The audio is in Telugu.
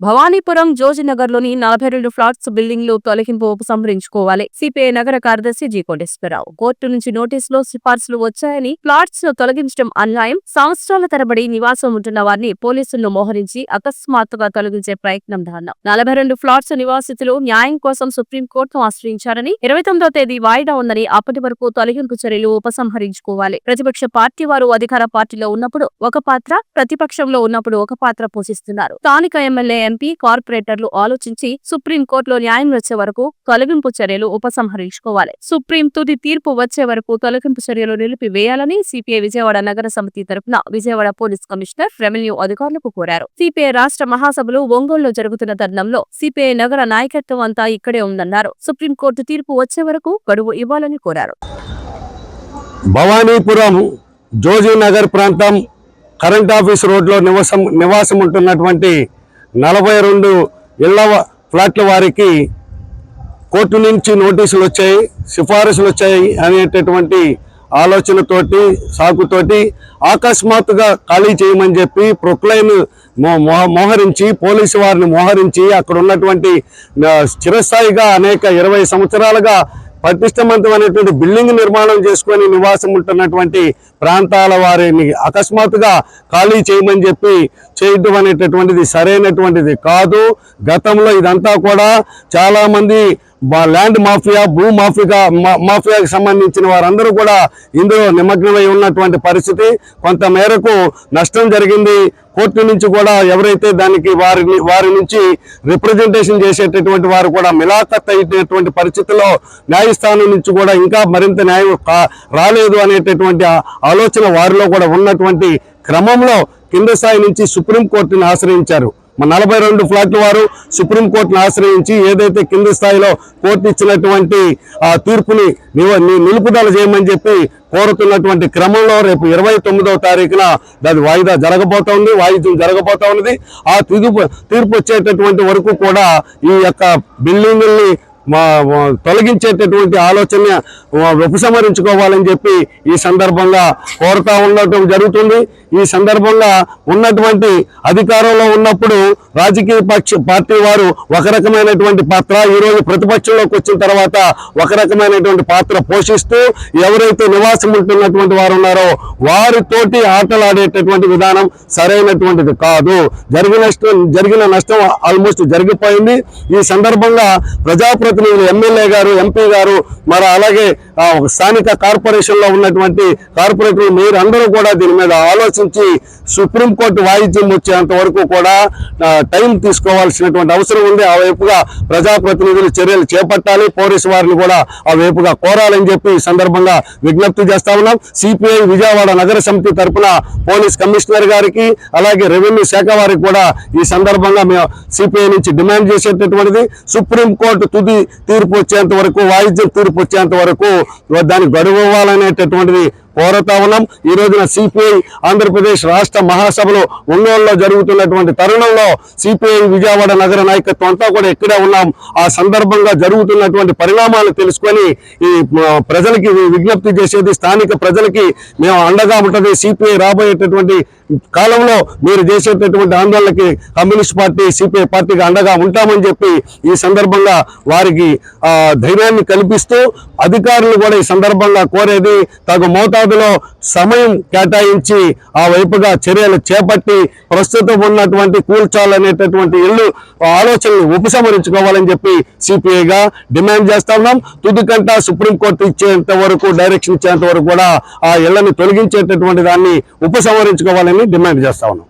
భవానీపురం జోజినగర్లోని నలభై రెండు ఫ్లాట్స్ బిల్డింగ్లు తొలగింపు ఉపసంహరించుకోవాలి. సిపిఐ నగర కార్యదర్శి జి. కోటేశ్వరరావు. కోర్టు నుంచి నోటీసులో సిఫార్సులు వచ్చాయని ఫ్లాట్స్ను తొలగించడం అన్యాయం సంవత్సరాల తరబడి నివాసం ఉంటున్న వారిని పోలీసులను మోహరించి అకస్మాత్తుగా తొలగించే ప్రయత్నం దానం నలభై రెండు ఫ్లాట్స్ నివాసితులు న్యాయం కోసం సుప్రీంకోర్టును ఆశ్రయించారని ఇరవై తొమ్మిదో తేదీ వాయిదా ఉందని అప్పటి వరకు తొలగింపు చర్యలు ఉపసంహరించుకోవాలి. ప్రతిపక్ష పార్టీ వారు అధికార పార్టీలో ఉన్నప్పుడు ఒక పాత్ర ప్రతిపక్షంలో ఉన్నప్పుడు ఒక పాత్ర పోషిస్తున్నారు. స్థానిక ఎమ్మెల్యే ఎంపీ కార్పొరేటర్లు ఆలోచించి సుప్రీం కోర్టులో న్యాయం వచ్చే వరకు తొలగింపు చర్యలు ఉపసంహరించుకోవాలి. సుప్రీం తుది తీర్పు వచ్చే వరకు తొలగింపు చర్యలు నిలిపివేయాలని సిపిఐ విజయవాడ నగర సమితి తరపున విజయవాడ పోలీస్ కమిషనర్ రెవెన్యూ అధికారులకు కోరారు. సిపిఐ రాష్ట్ర మహాసభలు ఒంగోలులో జరుగుతున్న తరుణంలో సిపిఐ నగర నాయకత్వం అంతా ఇక్కడే ఉందన్నారు. సుప్రీం కోర్టు తీర్పు వచ్చే వరకు గడువు ఇవ్వాలని కోరారు. భవానీపురం జోజీనగర్ ప్రాంతం కరెంట్ ఆఫీస్ రోడ్లో నివాసం నివాసం ఉంటున్నటువంటి నలభై రెండు ఇళ్ళ ఫ్లాట్ల వారికి కోర్టు నుంచి నోటీసులు వచ్చాయి సిఫారసులు వచ్చాయి అనేటటువంటి ఆలోచనతోటి సాకుతోటి అకస్మాత్తుగా ఖాళీ చేయమని చెప్పి ప్రొక్లైన్ మో- మోహరించి పోలీసు వారిని మోహరించి అక్కడ ఉన్నటువంటి చిరస్థాయిగా అనేక ఇరవై సంవత్సరాలుగా పటిష్టవంతమైనటువంటి బిల్డింగ్ నిర్మాణం చేసుకొని నివాసం ఉంటున్నటువంటి ప్రాంతాల వారిని అకస్మాత్తుగా ఖాళీ చేయమని చెప్పి చేయడం అనేటటువంటిది సరైనటువంటిది కాదు. గతంలో ఇదంతా కూడా చాలామంది ల్యాండ్ మాఫియా భూ మాఫియా మా- మాఫియాకి సంబంధించిన వారందరూ కూడా ఇందులో నిమగ్నమై ఉన్నటువంటి పరిస్థితి. కొంత మేరకు నష్టం జరిగింది. కోర్టు నుంచి కూడా ఎవరైతే దానికి వారిని వారి నుంచి రిప్రజెంటేషన్ చేసేటటువంటి వారు కూడా మిలాఖత్ అయినటువంటి పరిస్థితుల్లో న్యాయస్థానం నుంచి కూడా ఇంకా మరింత న్యాయం రాలేదు అనేటటువంటి ఆలోచన వారిలో కూడా ఉన్నటువంటి క్రమంలో కింద స్థాయి నుంచి సుప్రీంకోర్టుని ఆశ్రయించారు. మన నలభై రెండు ఫ్లాట్ల వారు సుప్రీంకోర్టును ఆశ్రయించి ఏదైతే కింది స్థాయిలో కోర్టు ఇచ్చినటువంటి ఆ తీర్పుని నిలుపుదల చేయమని చెప్పి కోరుతున్నటువంటి క్రమంలో రేపు ఇరవై తొమ్మిదవ తారీఖున దాని వాయిదా జరగబోతోంది వాయిద్యం జరగబోతా ఉన్నది. ఆ తీర్పు తీర్పు వచ్చేటటువంటి వరకు కూడా ఈ యొక్క బిల్డింగుల్ని తొలగించేటటువంటి ఆలోచన ఉపసంహరించుకోవాలని చెప్పి ఈ సందర్భంగా కోరుతా ఉండటం జరుగుతుంది. ఈ సందర్భంగా ఉన్నటువంటి అధికారంలో ఉన్నప్పుడు రాజకీయ పక్ష పార్టీ వారు ఒక రకమైనటువంటి పాత్ర ఈరోజు ప్రతిపక్షంలోకి వచ్చిన తర్వాత ఒక రకమైనటువంటి పాత్ర పోషిస్తూ ఎవరైతే నివాసం ఉంటున్నటువంటి వారు ఉన్నారో వారితోటి ఆటలాడేటటువంటి విధానం సరైనటువంటిది కాదు. జరిగిన నష్టం జరిగిన నష్టం ఆల్మోస్ట్ జరిగిపోయింది. ఈ సందర్భంగా ప్రజాప్రతి ప్రతినిధులు ఎమ్మెల్యే గారు ఎంపీ గారు మరి అలాగే స్థానిక కార్పొరేషన్లో ఉన్నటువంటి కార్పొరేటర్లు మీరు అందరూ కూడా దీని మీద ఆలోచించి సుప్రీంకోర్టు వాయిద్యం వచ్చేంత వరకు కూడా టైం తీసుకోవాల్సినటువంటి అవసరం ఉంది. ఆ వైపుగా ప్రజాప్రతినిధులు చర్యలు చేపట్టాలి. పోలీసు వారిని కూడా ఆ వైపుగా కోరాలని చెప్పి ఈ సందర్భంగా విజ్ఞప్తి చేస్తా ఉన్నాం. సిపిఐ విజయవాడ నగర సమితి తరపున పోలీస్ కమిషనర్ గారికి అలాగే రెవెన్యూ శాఖ వారికి కూడా ఈ సందర్భంగా మేము సిపిఐ నుంచి డిమాండ్ చేసేటటువంటిది. సుప్రీంకోర్టు తుది తీర్పు వచ్చేంత వరకు వాయిద్యం తీర్పు వచ్చేంత వరకు దానికి గడువు ఇవ్వాలనేటటువంటిది కోరుతా ఉన్నాం ఈ రోజున సిపిఐ ఆంధ్రప్రదేశ్ రాష్ట్ర మహాసభలో ఒంగోలులో జరుగుతున్నటువంటి తరుణంలో సిపిఐ విజయవాడ నగర నాయకత్వం అంతా కూడా ఇక్కడే ఉన్నాం. ఆ సందర్భంగా జరుగుతున్నటువంటి పరిణామాలు తెలుసుకొని ఈ ప్రజలకి విజ్ఞప్తి చేసేది స్థానిక ప్రజలకి మేము అండగా ఉంటుంది. సిపిఐ రాబోయేటటువంటి కాలంలో మీరు చేసేటటువంటి ఆందోళనకి కమ్యూనిస్ట్ పార్టీ సిపిఐ పార్టీకి అండగా ఉంటామని చెప్పి ఈ సందర్భంగా వారికి ఆ, ధైర్యాన్ని కల్పిస్తూ అధికారులు కూడా ఈ సందర్భంగా కోరేది తగు మోతాదులో సమయం కేటాయించి ఆ వైపుగా చర్యలు చేపట్టి ప్రస్తుతం ఉన్నటువంటి కూల్చాలనేటటువంటి ఇల్లు ఆలోచనలు ఉపసంహరించుకోవాలని చెప్పి సిపిఐగా డిమాండ్ చేస్తా ఉన్నాం. తుదికంట సుప్రీంకోర్టు ఇచ్చేంత వరకు డైరెక్షన్ ఇచ్చేంత వరకు కూడా ఆ ఇళ్ళను తొలగించేటటువంటి దాన్ని ఉపసంహరించుకోవాలని డిమాండ్ చేస్తా ఉన్నాం.